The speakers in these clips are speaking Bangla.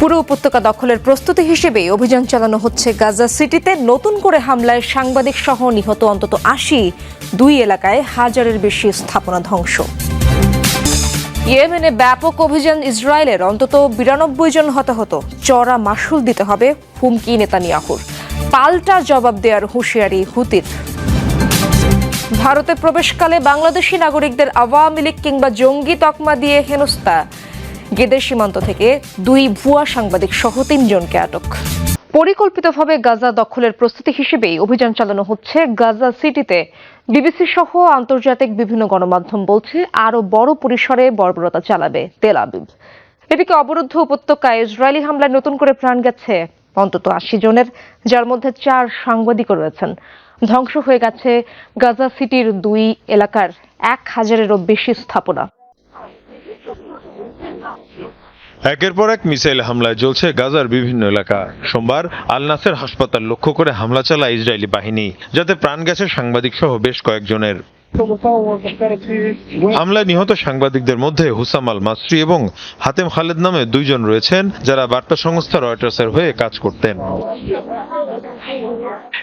পুরো উপত্যকা দখলের প্রস্তুতি হিসেবেই অভিযান চালানো হচ্ছে গাজা সিটিতে। নতুন করে হামলায় সাংবাদিক সহ নিহত অন্তত আশি দুই এলাকায় হাজারের বেশি স্থাপনা ধ্বংস। ইয়েমেনে ব্যাপক অভিযান ইসরায়েলের অন্তত বিরানব্বই জন হতাহত। চড়া মাসুল দিতে হবে হুমকি নেতানিয়াহুর। পাল্টা জবাব দেওয়ার হুঁশিয়ারি হুতির। ভারতে প্রবেশকালে বাংলাদেশি নাগরিকদের আওয়ামী লীগ কিংবা জঙ্গি তকমা দিয়ে হেনস্থা। গেদের সীমান্ত থেকে দুই ভুয়া সাংবাদিক সহ তিনজনকে আটক। পরিকল্পিতভাবে গাজা দখলের প্রস্তুতি হিসেবেই অভিযান চালানো হচ্ছে গাজা সিটিতে। বিবিসি সহ আন্তর্জাতিক বিভিন্ন গণমাধ্যম বলছে আরও বড় পরিসরে বর্বরতা চালাবে তেল আবিব। এদিকে অবরুদ্ধ উপত্যকায় ইসরায়েলি হামলায় নতুন করে প্রাণ গেছে অন্তত আশি জনের, যার মধ্যে চার সাংবাদিকও রয়েছেন। ধ্বংস হয়ে গেছে গাজা সিটির দুই এলাকার এক হাজারেরও বেশি স্থাপনা। একের পর এক মিসাইল হামলায় জ্বলছে গাজার বিভিন্ন এলাকা। সোমবার আল নাসের হাসপাতাল লক্ষ্য করে হামলা চালায় ইসরায়েলি বাহিনী, যাতে প্রাণ গেছে সাংবাদিক সহ বেশ কয়েকজনের। হামলায় নিহত সাংবাদিকদের মধ্যে হুসাম আল মাসরি এবং হাতেম খালেদ নামে দুইজন রয়েছেন, যারা বার্তা সংস্থা রয়টার্সের হয়ে কাজ করতেন।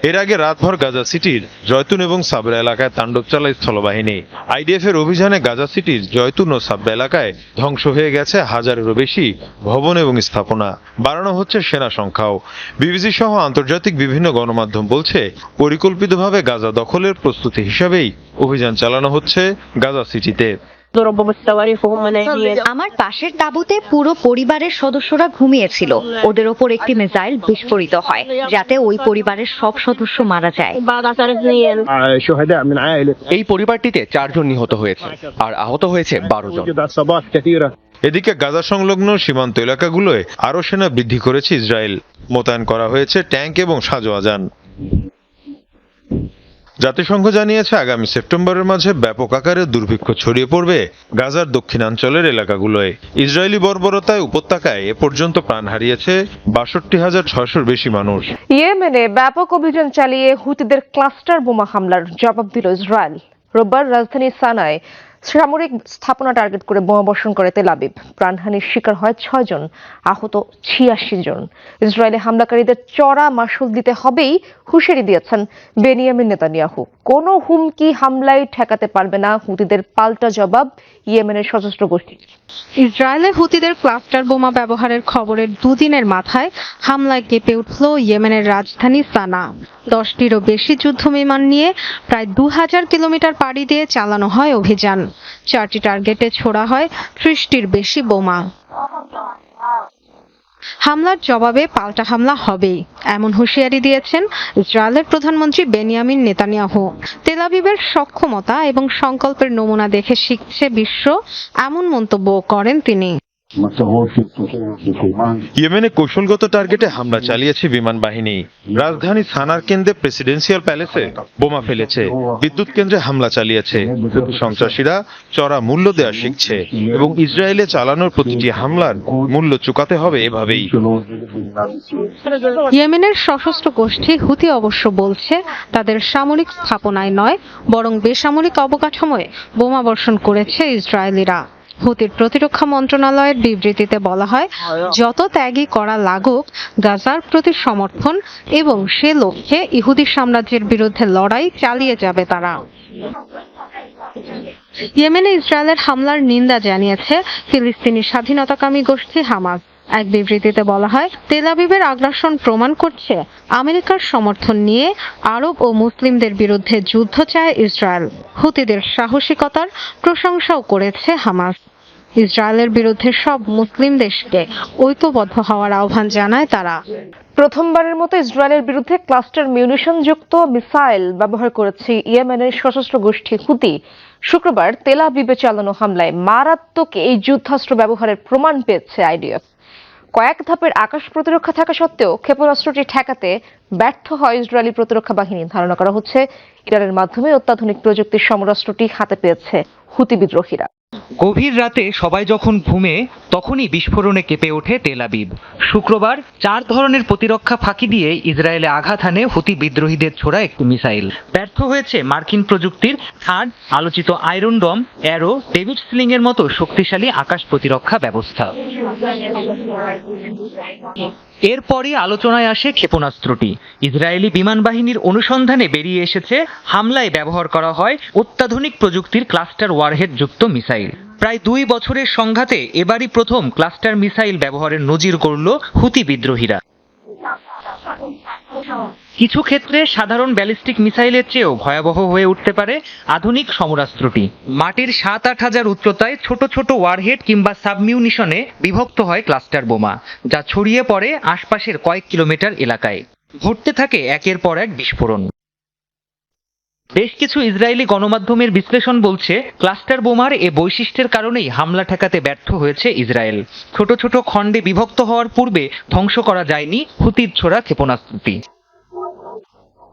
এর আগে রাতভর গাজা সিটির জয়তুন এবং সাবরা এলাকায় তাণ্ডব চালায় স্থলবাহিনী। আইডিএফ এর অভিযানে গাজা সিটির জয়তুন ও সাবরা এলাকায় ধ্বংস হয়ে গেছে হাজারেরও বেশি ভবন এবং স্থাপনা। বাড়ানো হচ্ছে সেনা সংখ্যাও। বিবিসি সহ আন্তর্জাতিক বিভিন্ন গণমাধ্যম বলছে, পরিকল্পিতভাবে গাজা দখলের প্রস্তুতি হিসাবেই অভিযান অভিযান চালানো হচ্ছে গাজা সিটিতে। আমার পাশের তাঁবুতে পুরো পরিবারের সদস্যরা ঘুমিয়েছিল। ওদের ওপর একটি মিসাইল বিস্ফোরিত হয় যাতে ওই পরিবারের সব সদস্য মারা যায়। এই পরিবারটিতে চারজন নিহত হয়েছে আর আহত হয়েছে বারো জন। এদিকে গাজা সংলগ্ন সীমান্ত এলাকাগুলোয় আরও সেনা বৃদ্ধি করেছে ইসরায়েল। মোতায়েন করা হয়েছে ট্যাঙ্ক এবং সাজোয়া যান জাতিসংঘ জানিয়েছে, আগামী সেপ্টেম্বরের মাঝে ব্যাপক আকারে দুর্ভিক্ষ ছড়িয়ে পড়বে গাজার দক্ষিণাঞ্চলের এলাকাগুলোয়। ইসরায়েলি বর্বরতায় উপত্যকায় এ পর্যন্ত প্রাণ হারিয়েছে বাষট্টি হাজার ছয়শোর বেশি মানুষ। ইয়েমেনে ব্যাপক অভিযান চালিয়ে হুতিদের ক্লাস্টার বোমা হামলার জবাব দিল ইসরায়েল। রোববার রাজধানী সানায় সামরিক স্থাপনা টার্গেট করে বোমাবর্ষণ করে তেল আবিব। প্রাণহানির শিকার হয় ছয়জন, আহত ছিয়াশি জন। ইসরায়েলে হামলাকারীদের চড়া মাসুল দিতে হবেই হুঁশিয়ারি দিয়েছেন বেনিয়ামিন নেতানিয়াহু। কোনো হুমকি হামলায় ঠেকাতে পারবে না হুতিদের পাল্টা জবাব ইয়েমেনের সশস্ত্র গোষ্ঠী। ইসরায়েলে হুতিদের ক্লাস্টার বোমা ব্যবহারের খবরের দুদিনের মাথায় হামলায় কেঁপে উঠল ইয়েমেনের রাজধানী সানা। দশটিরও বেশি যুদ্ধ বিমান নিয়ে প্রায় দু হাজার কিলোমিটার পাড়ি দিয়ে চালানো হয় অভিযান। চারটি টার্গেটে ছোড়া হয় ত্রিশটির বেশি বোমা। হামলার জবাবে পাল্টা হামলা হবে এমন হুঁশিয়ারি দিয়েছেন ইসরায়েলের প্রধানমন্ত্রী বেনিয়ামিন নেতানিয়াহু। তেলাবিবের সক্ষমতা এবং সংকল্পের নমুনা দেখে শিখছে বিশ্ব, এমন মন্তব্য করেন তিনি। ইয়েমেনে কৌশলগত টার্গেটে হামলা চালিয়েছে বিমান বাহিনী। রাজধানী সানার কেন্দ্রে প্রেসিডেন্সিয়াল প্যালেসে বোমা ফেলেছে। বিদ্যুৎ কেন্দ্রে হামলা চালিয়েছে। সন্ত্রাসীরা চড়া মূল্য শিখছে এবং ইসরায়েলে চালানোর প্রতিটি হামলার মূল্য চুকাতে হবে এভাবেই। ইয়েমেনের সশস্ত্র গোষ্ঠী হুতি অবশ্য বলছে, তাদের সামরিক স্থাপনায় নয়, বরং বেসামরিক অবকাঠামোয় বোমা বর্ষণ করেছে ইসরায়েলিরা। হুতির প্রতিরক্ষা মন্ত্রণালয়ের বিবৃতিতে বলা হয়, যত ত্যাগই করা লাগুক, গাজার প্রতি সমর্থন এবং সে লক্ষ্যে ইহুদি সাম্রাজ্যের বিরুদ্ধে লড়াই চালিয়ে যাবে তারা। ইয়েমেনে ইসরায়েলের হামলার নিন্দা জানিয়েছে ফিলিস্তিনি স্বাধীনতাকামী গোষ্ঠী হামাস। এক বিবৃতিতে বলা হয়, তেল আবিবের আগ্রাসন প্রমাণ করছে আমেরিকার সমর্থন নিয়ে আরব ও মুসলিমদের বিরুদ্ধে যুদ্ধ চায় ইসরায়েল। হুতিদের সাহসিকতার প্রশংসাও করেছে হামাস। ইসরায়েলের বিরুদ্ধে সব মুসলিম দেশকে ঐক্যবদ্ধ হওয়ার আহ্বান জানায় তারা। প্রথমবারের মতো ইসরায়েলের বিরুদ্ধে ক্লাস্টার মিউনিশন যুক্ত মিসাইল ব্যবহার করেছে ইয়েমেনের সশস্ত্র গোষ্ঠী হুতি। শুক্রবার তেল আবিবে চালানো হামলায় মারাত্মক এই যুদ্ধাস্ত্র ব্যবহারের প্রমাণ পেয়েছে আইডিএফ। কয়েক ধাপের আকাশ প্রতিরক্ষা থাকা সত্ত্বেও ক্ষেপণাস্ত্রটি ঠেকাতে ব্যর্থ হয় ইসরায়েলি প্রতিরক্ষা বাহিনী, ধারণা করা হচ্ছে। ইরানের মাধ্যমে অত্যাধুনিক প্রযুক্তির সমরাস্ত্রটি হাতে পেয়েছে হুতি বিদ্রোহীরা। গভীর রাতে সবাই যখন ঘুমে, তখনই বিস্ফোরণে কেঁপে ওঠে তেল আবিব। শুক্রবার চার ধরনের প্রতিরক্ষা ফাঁকি দিয়ে ইসরায়েলে আঘাত হানে হুতি বিদ্রোহীদের ছোড়া একটি মিসাইল। ব্যর্থ হয়েছে মার্কিন প্রযুক্তির থার্ড আলোচিত আয়রন ডম, অ্যারো, ডেভিড স্লিং এর মতো শক্তিশালী আকাশ প্রতিরক্ষা ব্যবস্থা। এরপরই আলোচনায় আসে ক্ষেপণাস্ত্রটি। ইসরায়েলি বিমান বাহিনীর অনুসন্ধানে বেরিয়ে এসেছে হামলায় ব্যবহার করা হয় অত্যাধুনিক প্রযুক্তির ক্লাস্টার ওয়ারহেড যুক্ত মিসাইল। প্রায় দুই বছরের সংঘাতে এবারই প্রথম ক্লাস্টার মিসাইল ব্যবহারের নজির করল হুতি বিদ্রোহীরা। কিছু ক্ষেত্রে সাধারণ ব্যালিস্টিক মিসাইলের চেয়েও ভয়াবহ হয়ে উঠতে পারে আধুনিক সমরাস্ত্রটি। মাটির সাত আট হাজার উচ্চতায় ছোট ছোট ওয়ারহেড কিংবা সাবমিউনিশনে বিভক্ত হয় ক্লাস্টার বোমা, যা ছড়িয়ে পড়ে আশপাশের কয়েক কিলোমিটার এলাকায়। ঘটতে থাকে একের পর এক বিস্ফোরণ। বেশ কিছু ইসরায়েলি গণমাধ্যমের বিশ্লেষণ বলছে, ক্লাস্টার বোমার এ বৈশিষ্ট্যের কারণেই হামলা ঠেকাতে ব্যর্থ হয়েছে ইসরায়েল। ছোট ছোট খণ্ডে বিভক্ত হওয়ার পূর্বে ধ্বংস করা যায়নি হুতির ছোড়া ক্ষেপণাস্ত্রটি।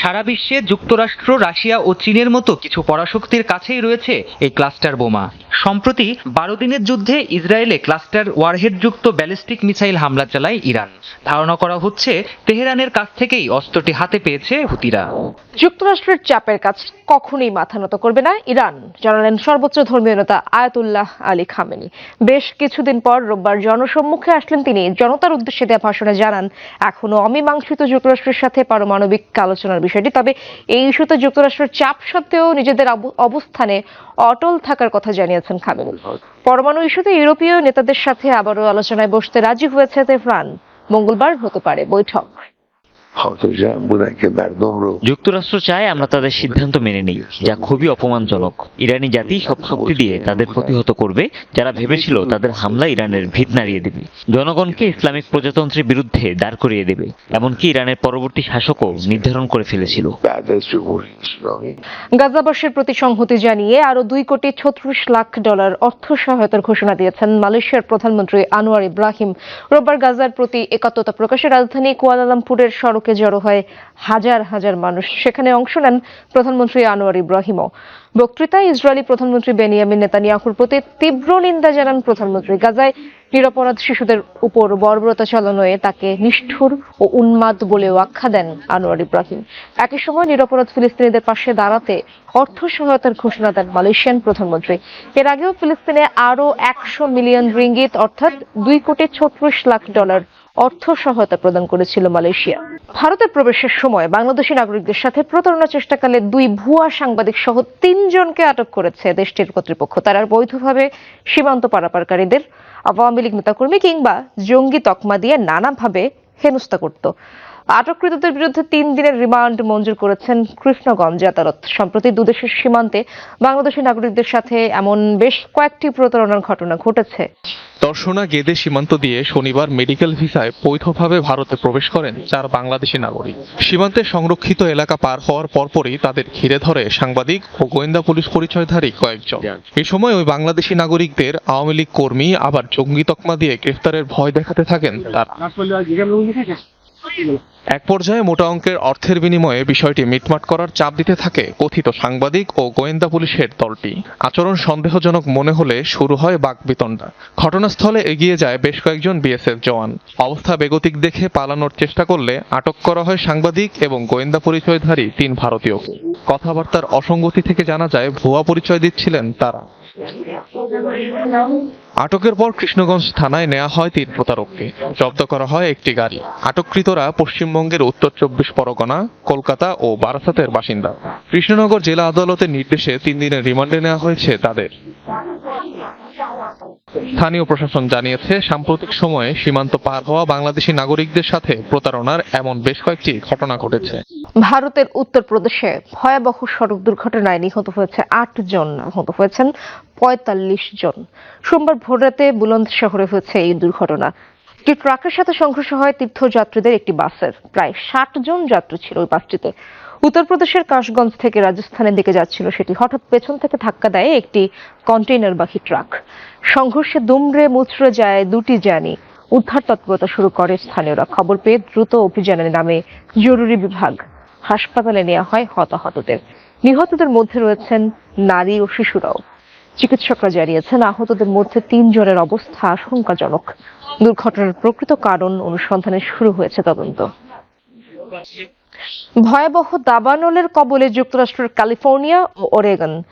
সারা বিশ্বে যুক্তরাষ্ট্র, রাশিয়া ও চীনের মতো কিছু পরাশক্তির কাছেই রয়েছে এই ক্লাস্টার বোমা। সম্প্রতি বারো দিনের যুদ্ধে ইসরায়েলে ক্লাস্টার ওয়ারহেডযুক্ত ব্যালিস্টিক মিসাইল হামলা চালায় ইরান। ধারণা করা হচ্ছে, তেহরানের কাছ থেকেই অস্ত্রটি হাতে পেয়েছে হুতিরা। যুক্তরাষ্ট্রের চাপের কাছে কখনোই মাথা নত করবে না ইরান, জানালেন সর্বোচ্চ ধর্মীয় নেতা আয়াতুল্লাহ আলী খামেনি। বেশ কিছুদিন পর রোববার জনসম্মুখে আসলেন তিনি। জনতার উদ্দেশ্যে দেওয়া ভাষণে জানান, এখনও অমীমাংসিত যুক্তরাষ্ট্রের সাথে পারমাণবিক আলোচনার বিষয়টি। তবে এই ইস্যুতে যুক্তরাষ্ট্রের চাপ সত্ত্বেও নিজেদের অবস্থানে অটল থাকার কথা জানিয়েছেন খামেনি পরমাণু ইস্যুতে ইউরোপীয় নেতাদের সাথে আবারও আলোচনায় বসতে রাজি হয়েছে তেহরান। মঙ্গলবার হতে পারে বৈঠক। যুক্তরাষ্ট্র চায় আমরা তাদের সিদ্ধান্ত মেনে নিই যা খুবই অপমানজনক। ইরানি জাতি সব শক্তি দিয়ে তাদের প্রতিহত করবে যারা ভেবেছিল তাদের হামলা ইরানের ভিত নাড়িয়ে দেবে। জনগণকে ইসলামিক প্রজাতন্ত্রের বিরুদ্ধে দাঁড় করিয়ে দেবে এমনকি ইরানের পরবর্তী শাসকও নির্ধারণ করে ফেলেছিল। গাজাবাসীর প্রতি সংহতি জানিয়ে আরও দুই কোটি ছত্রিশ লাখ ডলার অর্থ সহায়তার ঘোষণা দিয়েছেন মালয়েশিয়ার প্রধানমন্ত্রী আনোয়ার ইব্রাহিম। রোববার গাজার প্রতি একাত্মতা প্রকাশে রাজধানী কুয়ালালামপুরের সড়কে জড়ো হয় হাজার হাজার মানুষ। সেখানে অংশ নেন প্রধানমন্ত্রী আনোয়ার ইব্রাহিমও। বক্তৃতায় ইসরায়েলি প্রধানমন্ত্রী বেনিয়ামিন নেতানিয়াহুর প্রতি তীব্র নিন্দা জানান প্রধানমন্ত্রী। গাজায় নিরপরাধ শিশুদের উপর বর্বরতা চালানোয় তাকে নিষ্ঠুর ও উন্মাদ বলেও আখ্যা দেন আনোয়ার ইব্রাহিম। একই সময় নিরপরাধ ফিলিস্তিনিদের পাশে দাঁড়াতে অর্থ সহায়তার ঘোষণা দেন মালয়েশিয়ান প্রধানমন্ত্রী। এর আগেও ফিলিস্তিনে আরও একশো মিলিয়ন রিঙ্গিত, অর্থাৎ দুই কোটি ছত্রিশ লাখ ডলার অর্থ সহায়তা প্রদান করেছিল মালয়েশিয়া। ভারতে প্রবেশের সময় বাংলাদেশি নাগরিকদের সাথে প্রতারণা চেষ্টাকালে দুই ভুয়া সাংবাদিক সহ তিনজনকে আটক করেছে দেশটির কর্তৃপক্ষ। তারা বৈধভাবে সীমান্ত পারাপারকারীদের আওয়ামী লীগ নেতাকর্মী কিংবা জঙ্গি তকমা দিয়ে নানাভাবে হেনস্থা করত। আটককৃতদের বিরুদ্ধে তিন দিনের রিমান্ড মঞ্জুর করেছেন কৃষ্ণগঞ্জ আদালত সম্প্রতি দুদেশের সীমান্তে বাংলাদেশি নাগরিকদের সাথে এমন বেশ কয়েকটি প্রতারণার ঘটনা ঘটেছে। দর্শনা গেদে সীমান্ত দিয়ে শনিবার মেডিকেল ভিসায় বৈধভাবে ভারতে প্রবেশ করেন চার বাংলাদেশি নাগরিক। সীমান্তে সংরক্ষিত এলাকা পার হওয়ার পরপরই তাদের ঘিরে ধরে সাংবাদিক ও গোয়েন্দা পুলিশ পরিচয়ধারী কয়েকজন। এ সময় ওই বাংলাদেশি নাগরিকদের আওয়ামী লীগ কর্মী, আবার জঙ্গি তকমা দিয়ে গ্রেফতারের ভয় দেখাতে থাকেন তারা। এক পর্যায়ে মোটা অঙ্কের অর্থের বিনিময়ে বিষয়টি মিটমাট করার চাপ দিতে থাকে কথিত সাংবাদিক ও গোয়েন্দা পুলিশের দলটি। আচরণ সন্দেহজনক মনে হলে শুরু হয় বাকবিতণ্ডা। ঘটনাস্থলে এগিয়ে যায় বেশ কয়েকজন বিএসএফ জওয়ান। অবস্থা বেগতিক দেখে পালানোর চেষ্টা করলে আটক করা হয় সাংবাদিক এবং গোয়েন্দা পরিচয়ধারী তিন ভারতীয়কে। কথাবার্তার অসঙ্গতি থেকে জানা যায়, ভুয়া পরিচয় দিচ্ছিলেন তারা। আটকের পর কৃষ্ণগঞ্জ থানায় নেওয়া হয় তিন প্রতারককে। জব্দ করা হয় একটি গাড়ি। আটককৃতরা পশ্চিমবঙ্গের উত্তর চব্বিশ পরগনা, কলকাতা ও বারাসাতের বাসিন্দা। কৃষ্ণনগর জেলা আদালতের নির্দেশে তিন দিনের রিমান্ডে নেওয়া হয়েছে তাদের। স্থানীয় প্রশাসন জানিয়েছে, সাম্প্রতিক সময়ে সীমান্ত পার হওয়া বাংলাদেশি নাগরিকদের সাথে প্রতারণার এমন বেশ কয়েকটি ঘটনা ঘটেছে। ভারতের উত্তরপ্রদেশে ভয়াবহ সড়ক দুর্ঘটনায় নিহত হয়েছে আট জন আহত হয়েছেন পঁয়তাল্লিশ জন। সোমবার ভোররাতে বুলন্দ শহরে হয়েছে এই দুর্ঘটনা। একটি ট্রাকের সাথে সংঘর্ষ হয় তীর্থযাত্রীদের একটি বাসের। প্রায় ষাট জন যাত্রী ছিল ওই বাসটিতে। উত্তরপ্রদেশের কাশগঞ্জ থেকে রাজস্থানের দিকে যাচ্ছিল সেটি। হঠাৎ পেছন থেকে ধাক্কা দেয় একটি কন্টেইনার কন্টেইনারবাহী ট্রাক। সংঘর্ষে দুমড়ে মুচড়ে যায় দুটি যানই উদ্ধার তৎপরতা শুরু করে স্থানীয়রা। খবর পেয়ে দ্রুত অভিযানের নামে জরুরি বিভাগ হাসপাতালে নেওয়া হয় হতাহতদের। নিহতদের মধ্যে রয়েছেন নারী ও শিশুরাও। চিকিৎসকরা জানিয়েছেন, আহতদের মধ্যে তিনজনের অবস্থা আশঙ্কাজনক। দুর্ঘটনার প্রকৃত কারণ অনুসন্ধানে শুরু হয়েছে তদন্ত। ভয়াবহ দাবানলের কবলে যুক্তরাষ্ট্রের ক্যালিফোর্নিয়া ও ওরেগন।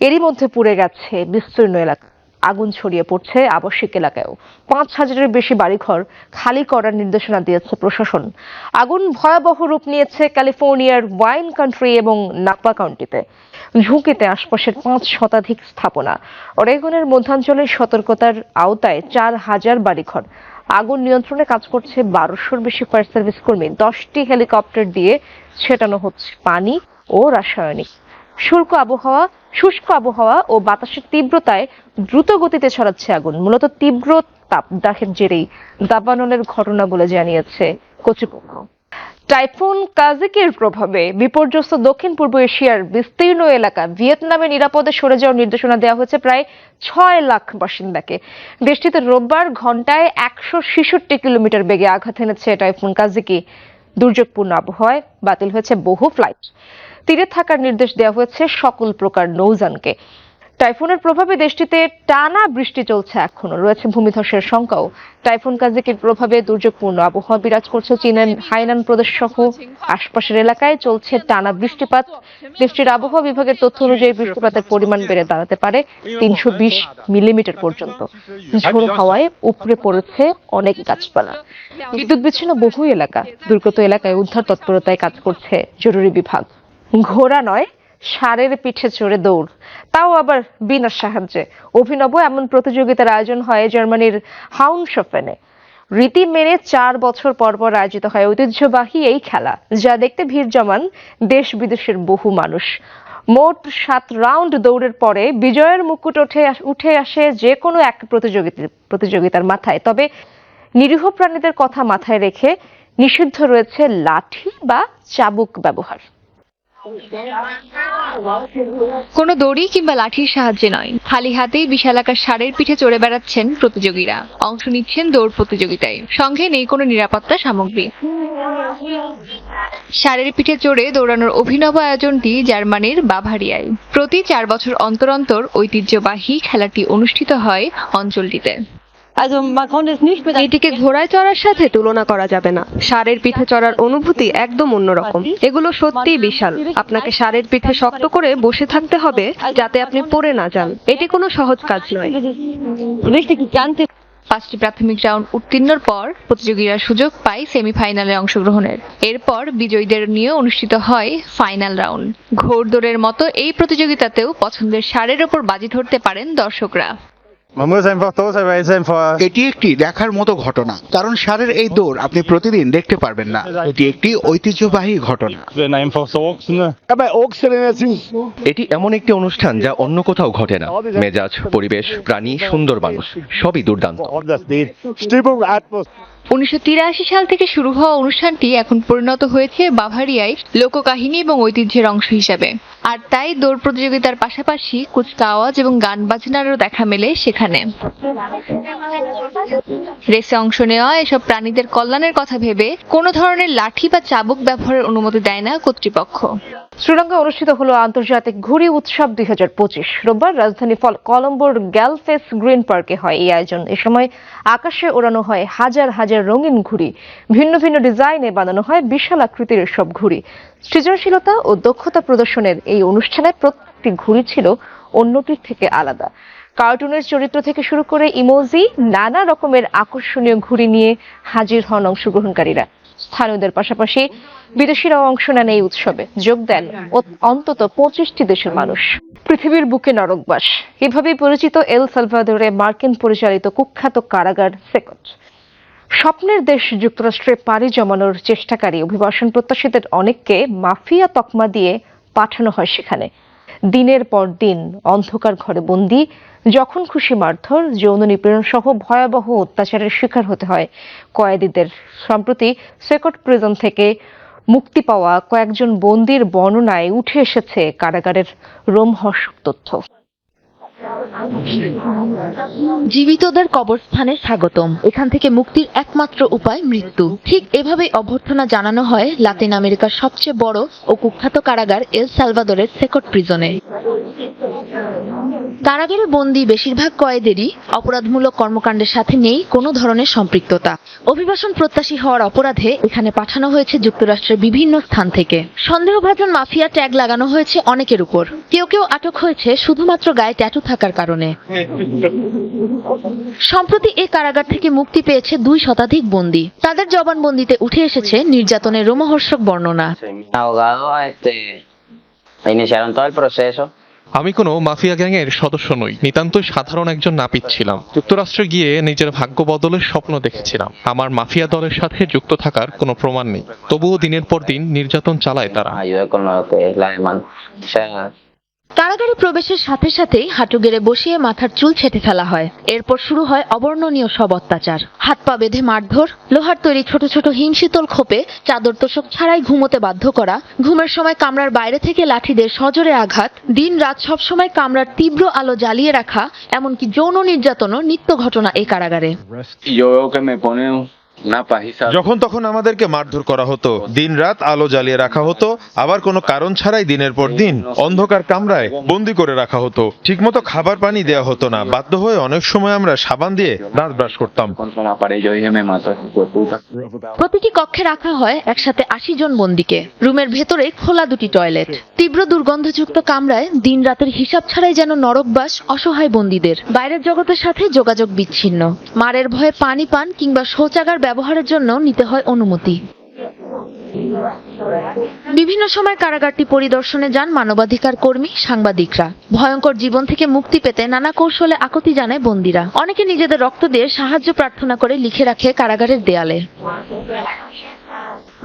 এরই মধ্যে পুড়ে গেছে বিস্তীর্ণ এলাকা। আগুন ছড়িয়ে পড়ছে আবাসিক এলাকায়ও। পাঁচ হাজারের বেশি বাড়িঘর খালি করার নির্দেশনা দিয়েছে প্রশাসন। আগুন ভয়াবহ রূপ নিয়েছে ক্যালিফোর্নিয়ার ওয়াইন কান্ট্রি এবং নাপা কাউন্টিতে। ঝুঁকিতে আশপাশের পাঁচ শতাধিক স্থাপনা। ওরেগনের মধ্যাঞ্চলের সতর্কতার আওতায় চার হাজার বাড়িঘর আগুন নিয়ন্ত্রণে কাজ করছে বারোশোর বেশি ফায়ার সার্ভিস কর্মী। দশটি হেলিকপ্টার দিয়ে ছেটানো হচ্ছে পানি ও রাসায়নিক। শুল্ক আবহাওয়া, শুষ্ক আবহাওয়া ও বাতাসের তীব্রতায় দ্রুত গতিতে ছড়াচ্ছে আগুন। মূলত তীব্র তাপদাহের জেরেই দাবানলের ঘটনা বলে জানিয়েছে কর্তৃপক্ষ। টাইফুন কাজিকের প্রভাবে বিপর্যস্ত দক্ষিণ পূর্ব এশিয়ার বিস্তীর্ণ এলাকা ভিয়েতনামে নিরাপদে সরে যাওয়ার নির্দেশনা দেওয়া হয়েছে প্রায় ছয় লাখ বাসিন্দাকে। দেশটিতে রোববার ঘন্টায় একশো ছেষট্টি কিলোমিটার বেগে আঘাত এনেছে টাইফুন কাজিকি। দুর্যোগপূর্ণ আবহাওয়ায় বাতিল হয়েছে বহু ফ্লাইট। তীরে থাকার নির্দেশ দেওয়া হয়েছে সকল প্রকার নৌযানকে। টাইফুনের প্রভাবে দেশটিতে টানা বৃষ্টি চলছে এখনও। রয়েছে ভূমিধসের শঙ্কাও টাইফুন কাজিকির প্রভাবে দুর্যোগপূর্ণ আবহাওয়া বিরাজ করছে চীনের হাইনান প্রদেশ সহ আশপাশের এলাকায় চলছে টানা বৃষ্টিপাত। দেশটির আবহাওয়া বিভাগের তথ্য অনুযায়ী বৃষ্টিপাতের পরিমাণ বেড়ে দাঁড়াতে পারে তিনশো বিশ মিলিমিটার পর্যন্ত। ঝোড়ো হাওয়ায় উপড়ে পড়েছে অনেক গাছপালা। বিদ্যুৎ বিচ্ছিন্ন বহু এলাকা। দুর্গত এলাকায় উদ্ধার তৎপরতায় কাজ করছে জরুরি বিভাগ। ঘোড়া নয় ষাঁড়ের পিঠে চড়ে দৌড়। তাও আবার বিনা সাহায্যে। অভিনব এমন প্রতিযোগিতার আয়োজন হয় জার্মানির হাউনশফেনে। রীতি মেনে চার বছর পর পর আয়োজিত হয় ঐতিহ্যবাহী এই খেলা, যা দেখতে ভিড় জমান দেশ বিদেশের বহু মানুষ। মোট সাত রাউন্ড দৌড়ের পরে বিজয়ের মুকুট ওঠে, উঠে আসে যে কোনো এক প্রতিযোগিতার প্রতিযোগিতার মাথায়। তবে নিরীহ প্রাণীদের কথা মাথায় রেখে নিষিদ্ধ রয়েছে লাঠি বা চাবুক ব্যবহার। কোনো দড়ি কিংবা লাঠির সাহায্যে নয়। খালি হাতেই বিশালাকার ষাঁড়ের পিঠে চড়ে বেড়াচ্ছেন প্রতিযোগীরা। অংশ নিচ্ছেন দৌড় প্রতিযোগিতায়। সঙ্গে নেই কোনো নিরাপত্তা সামগ্রী। ষাঁড়ের পিঠে চড়ে দৌড়ানোর অভিনব আয়োজনটি জার্মানির বাভারিয়ায়। প্রতি চার বছর অন্তর অন্তর ঐতিহ্যবাহী খেলাটি অনুষ্ঠিত হয় অঞ্চলটিতে। এটিকে ঘোড়ায় চড়ার সাথে তুলনা করা যাবে না। ষাঁড়ের পিঠে চড়ার অনুভূতি একদম অন্যরকম। এগুলো সত্যিই বিশাল। আপনাকে ষাঁড়ের পিঠে শক্ত করে বসে থাকতে হবে যাতে আপনি পড়ে না যান। এটি কোনো সহজ কাজ নয়। পাঁচটি প্রাথমিক রাউন্ড উত্তীর্ণর পর প্রতিযোগীরা সুযোগ পায় সেমিফাইনালে অংশগ্রহণের। এরপর বিজয়ীদের নিয়ে অনুষ্ঠিত হয় ফাইনাল রাউন্ড। ঘোড়দৌড়ের মতো এই প্রতিযোগিতাতেও পছন্দের ষাঁড়ের ওপর বাজি ধরতে পারেন দর্শকরা। এটি একটি দেখার মতো ঘটনা কারণ ষাঁড়ের এই দৌড় আপনি প্রতিদিন দেখতে পারবেন না। এটি একটি ঐতিহ্যবাহী ঘটনা। এটি এমন একটি অনুষ্ঠান যা অন্য কোথাও ঘটে না। মেজাজ পরিবেশ প্রাণী সুন্দর মানুষ সবই দুর্দান্ত। উনিশশো তিরাশি সাল থেকে শুরু হওয়া অনুষ্ঠানটি এখন পরিণত হয়েছে বাভারিয়ায় লোককাহিনী এবং ঐতিহ্যের অংশ হিসাবে। আর তাই দৌড় প্রতিযোগিতার পাশাপাশি কুচকাওয়াজ এবং গান বাজনারও দেখা মেলে সেখানে। রেসে অংশ নেওয়া এসব প্রাণীদের কল্যাণের কথা ভেবে কোনো ধরনের লাঠি বা চাবুক ব্যবহারের অনুমতি দেয় না কর্তৃপক্ষ। শ্রীলঙ্কায় অনুষ্ঠিত হলো আন্তর্জাতিক ঘুড়ি উৎসব দুই হাজার পঁচিশ। রোববার রাজধানী ফল কলম্বোর গ্যালফেস গ্রিন পার্কে হয় এই আয়োজন। এ সময় আকাশে ওড়ানো হয় হাজার হাজার রঙিন ঘুড়ি। ভিন্ন ভিন্ন ডিজাইনে বানানো হয় বিশাল আকৃতির সব ঘুড়ি। সৃজনশীলতা ও দক্ষতা প্রদর্শনের এই অনুষ্ঠানে প্রত্যেকটি ঘুড়ি ছিল অন্যটির থেকে আলাদা। কার্টুনের চরিত্র থেকে শুরু করে ইমোজি, নানা রকমের আকর্ষণীয় ঘুড়ি নিয়ে হাজির হন অংশগ্রহণকারীরা। স্থানীয়দের পাশাপাশি বিদেশিরাও অংশ নেন এই উৎসবে। যোগ দেন অন্তত পঁচিশটি দেশের মানুষ। পৃথিবীর বুকে নরকবাস। এভাবেই পরিচিত এল সালভাদোরে মার্কিন পরিচালিত কুখ্যাত কারাগার সেকট। স্বপ্নের দেশ যুক্তরাষ্ট্রে পাড়ি জমানোর চেষ্টাকারী অভিবাসন প্রত্যাশীদের অনেককে মাফিয়া তকমা দিয়ে পাঠানো হয় সেখানে। দিনের পর দিন অন্ধকার ঘরে বন্দি, যখন খুশি মারধর, যৌন নিপীড়ন সহ ভয়াবহ অত্যাচারের শিকার হতে হয় কয়েদিদের। সম্প্রতি সেকট প্রিজন থেকে মুক্তি পাওয়া কয়েকজন বন্দির বর্ণনায় উঠে এসেছে কারাগারের রোমহর্ষক তথ্য। জীবিতদের কবরস্থানে স্বাগতম। এখান থেকে মুক্তির একমাত্র উপায় মৃত্যু। ঠিক এভাবেই অভ্যর্থনা জানানো হয় লাতিন আমেরিকার সবচেয়ে বড় ও কুখ্যাত কারাগার এল সালভাদরের সেকট প্রিজনে। কারাগারে বন্দী বেশিরভাগ কয়েদেরই অপরাধমূলক কর্মকাণ্ডের সাথে নেই কোনো ধরনের সম্পৃক্ততা। অভিবাসন প্রত্যাশী হওয়ার অপরাধে এখানে পাঠানো হয়েছে যুক্তরাষ্ট্রের বিভিন্ন স্থান থেকে। সন্দেহভাজন মাফিয়া ট্যাগ লাগানো হয়েছে অনেকের উপর। কেউ কেউ আটক হয়েছে শুধুমাত্র গায়ে ট্যাটু থাকার কারণে। সম্প্রতি এই কারাগার থেকে মুক্তি পেয়েছে দুই শতাধিক বন্দী। তাদের জবানবন্দিতে উঠে এসেছে নির্যাতনের রোমহর্ষক বর্ণনা। আমি কোনো মাফিয়া গ্যাংয়ের সদস্য নই। নিতান্তই সাধারণ একজন নাপিত ছিলাম। যুক্তরাষ্ট্রে গিয়ে নিজের ভাগ্য বদলের স্বপ্ন দেখেছিলাম। আমার মাফিয়া দলের সাথে যুক্ত থাকার কোনো প্রমাণ নেই। তবুও দিনের পর দিন নির্যাতন চালায় তারা। কারাগারে প্রবেশের সাথে সাথেই হাঁটু গেড়ে বসিয়ে মাথার চুল ছেটে ফেলা হয়। এরপর শুরু হয় অবর্ণনীয় সব অত্যাচার। হাত পা বেঁধে মারধর, লোহার তৈরি ছোট ছোট হিমশীতল খোপে চাদর তোষক ছাড়াই ঘুমোতে বাধ্য করা, ঘুমের সময় কামরার বাইরে থেকে লাঠিদের সজোরে আঘাত দিন রাত সবসময় কামরার তীব্র আলো জ্বালিয়ে রাখা, এমনকি যৌন নির্যাতনও নিত্য ঘটনা এই কারাগারে। যখন তখন আমাদেরকে মারধর করা হতো। দিন রাত আলো জ্বালিয়ে রাখা হতো। আবার কোনো কারণ ছাড়াই দিনের পর দিন অন্ধকার কামরায় বন্দি করে রাখা হতো। ঠিকমতো খাবার পানি দেওয়া হতো না। বাধ্য হয়ে অনেক সময় আমরা সাবান দিয়ে দাঁত ব্রাশ করতাম। প্রতিটি কক্ষে রাখা হয় একসাথে আশি জন বন্দিকে। রুমের ভেতরে খোলা দুটি টয়লেট। তীব্র দুর্গন্ধযুক্ত কামরায় দিন রাতের হিসাব ছাড়াই যেন নরকবাস অসহায় বন্দীদের। বাইরের জগতের সাথে যোগাযোগ বিচ্ছিন্ন। মারের ভয়ে পানি পান কিংবা শৌচাগার ব্যবহারের জন্য নিতে হয় অনুমতি। বিভিন্ন সময় কারাগারটি পরিদর্শনে যান মানবাধিকার কর্মী, সাংবাদিকরা। ভয়ঙ্কর জীবন থেকে মুক্তি পেতে নানা কৌশলে আকতি জানায় বন্দীরা। অনেকে নিজেদের রক্ত দিয়ে সাহায্য প্রার্থনা করে লিখে রাখে কারাগারের দেয়ালে।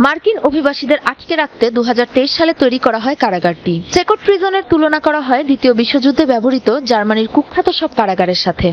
মার্কিন অভিবাসীদের আটকে রাখতে দু হাজার তেইশ সালে তৈরি করা হয় কারাগারটি। সেকট প্রিজনের তুলনা করা হয় দ্বিতীয় বিশ্বযুদ্ধে ব্যবহৃত জার্মানির কুখ্যাত সব কারাগারের সাথে।